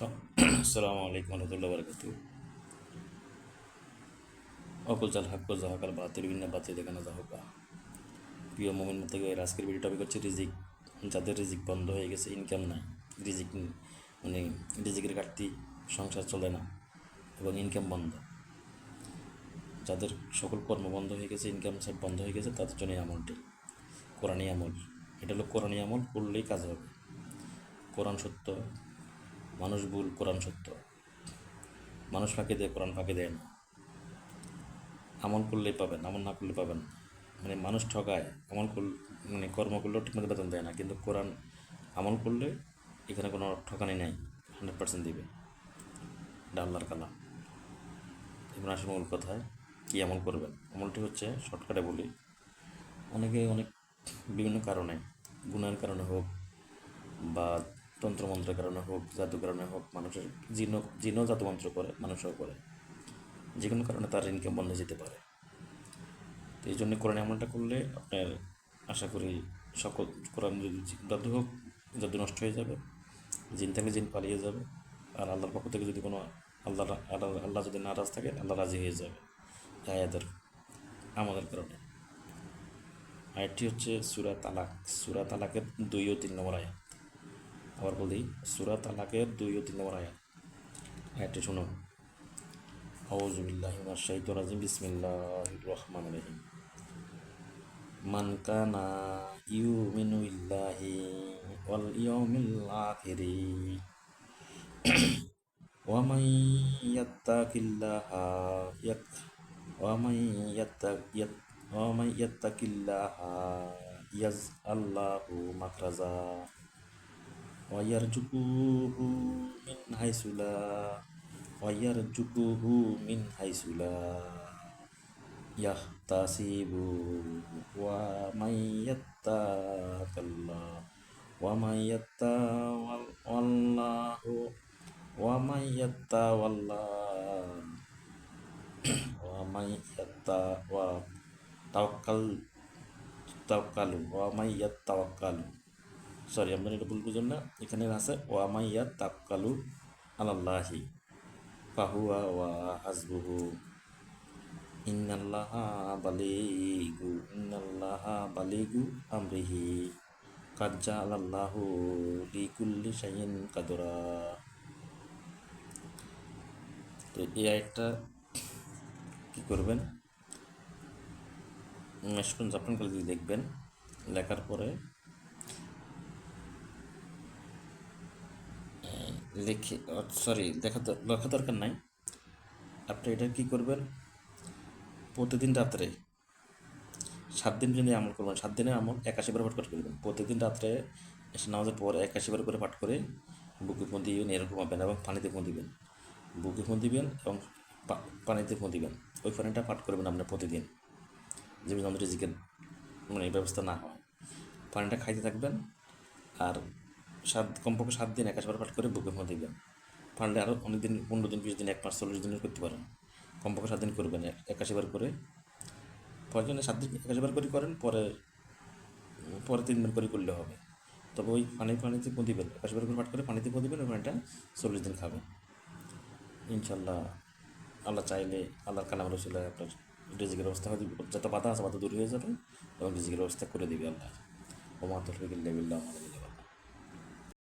আসসালামু আলাইকুম রহমতুল্লাহ বরকাত অকুল চাল হাক্কু জাহাকার বাতিল, বিনা বাতিল দেখানো জাহকা প্রিয় মোমিন থেকে আজকের ভিডিও টপিক হচ্ছে রিজিক। যাদের রিজিক বন্ধ হয়ে গেছে ইনকাম নাই। রিজিক মানে রিজিকের ঘাটতি সংসার চলে না এবং ইনকাম বন্ধ। যাদের সকল কর্ম বন্ধ হয়ে গেছে ইনকাম সব বন্ধ হয়ে গেছে, তাদের জন্য আমলটি। কোরআনী আমল। এটা হলো কোরআনী আমল, করলেই কাজ হবে। কোরআন সত্য মানুষ ভুল, কোরআন সত্য। মানুষ ফাঁকে দেয়, কোরআন ফাঁকে দেয় না। আমল করলেই পাবেন, আমল না করলে পাবেন মানে মানুষ ঠকায় আমল করলে মানে কর্ম করলেও ঠিকমতো বেতন দেয় না। কিন্তু কোরআন আমল করলে এখানে কোনো ঠকানি নাই, হান্ড্রেড পার্সেন্ট দিবে। এটা আল্লাহর কালাম। এবার আসলে মূল কথায়, কী আমল করবেন? আমলটি হচ্ছে শর্টকাটে বলি। অনেকে অনেক বিভিন্ন কারণে গুণের কারণে হোক বা তন্ত্রমন্ত্রের কারণে হোক জাদু কারণে হোক, মানুষের জিন জিন জাদুমন্ত্র করে, মানুষও করে। যে কোনো কারণে তার ইনকাম বন্ধ যেতে পারে। তো এই জন্য কোরআন এমনটা করলে আপনার আশা করি সকল কোরআন যদি জাদু হোক, জাদু নষ্ট হয়ে যাবে, জিন থাকলে জিন পালিয়ে যাবে, আর আল্লাহর পক্ষ থেকে যদি কোনো আল্লাহ আল্লাহ আল্লাহ যদি নারাজ থাকে, আল্লাহ রাজি হয়ে যাবে আয়াদের আমাদের কারণে। আয়াতটি হচ্ছে সুরা তালাক। সুরা তালাকের দুই ও তিন নম্বর আয়াত। আবার বলি সুরা তালাকের দুই ও তিন নম্বর আয়াত। আয়াতটি শুনুন। আউজুবিল্লাহ শাহিদুর রাজিম। বিসমিল্লাহির রহমান রহিম। মান কানা ইউমিনু বিল্লাহি ওয়াল ইয়াউমিল আখিরি। ওয়া মান ইয়াত্তাকিল্লাহা ইয়াক, ওয়া মান ইয়াত্তাক ইয়াত ওয়া মান ইয়াত্তাকিল্লাহা ইয়াজআল্লাহু মাখরাজা। wayar jukuhu min haisula wayar jukuhu min haisula yahtasibu wa may yattaqillah wa may yattawallahu wa may yattawallah wa may yattawa tawakkal tawakkal wa may tawakkal sorry আপনার এটা ভুল বুঝুন না এখানে আছে ও আমাইয়া তাক্কালু আলাল্লাহি ফাহুয়া ওয়া হাসবুহু ইন্নাল্লাহা বালিগু ইন্নাল্লাহা বালিগু আমরিহি কাজ্জা আলাল্লাহু লিকুল্লি শাইইন কাদরা তো এই আয়টা কি করবেন? মেশকুন করে দিয়ে দেখবেন, লেখার পরে লিখে সরি দেখা লেখা দরকার নাই। আপনি এটা কি করবেন? প্রতিদিন রাত্রে সাত দিন যদি আমল করবেন, সাত দিনের আমল একাশি বার পাঠ করে করবেন প্রতিদিন রাত্রে এসে নামাজের পর একাশি বার করে পাঠ করে বুকে ফোন দিবেন এরকম ঘুমাবেন এবং পানিতে ফোন দিবেন। বুকে ফোন দিবেন এবং পানিতে ফোন দিবেন। ওই পানিটা পাঠ করবেন আপনার প্রতিদিন। যেমন আমাদের রিজিকের মানে ব্যবস্থা না হয়। পানিটা খাইতে থাকবেন আর সাত, কমপক্ষে সাত দিন একাশবার পাঠ করে বুকে ফোন দিবেন। পারলে আরও অনেক দিন পনেরো দিন, বিশ দিন, এক মাস, চল্লিশ দিনের করতে পারেন। কমপক্ষে সাত দিন করবেন এক- একাশিবার করে। প্রয়োজনে সাত দিন একাশিবার করে করেন, পরে পরে তিন দিন করে করলে হবে। তবে ওই পানি, পানিতে ফোন দিবেন একাশিবার করে পাঠ করে পানিতে ফোন দিবেন ওই পানিটা চল্লিশ দিন খাবেন। ইনশাল্লাহ আল্লাহ চাইলে আল্লাহর কালাম রসুল্লাহ আপনার রিজিকের অবস্থা হয়ে যত বাধা আছে বাধা দূর হয়ে যাবে এবং রিজিকের অবস্থা করে দিবে আল্লাহ। ওমা তফিক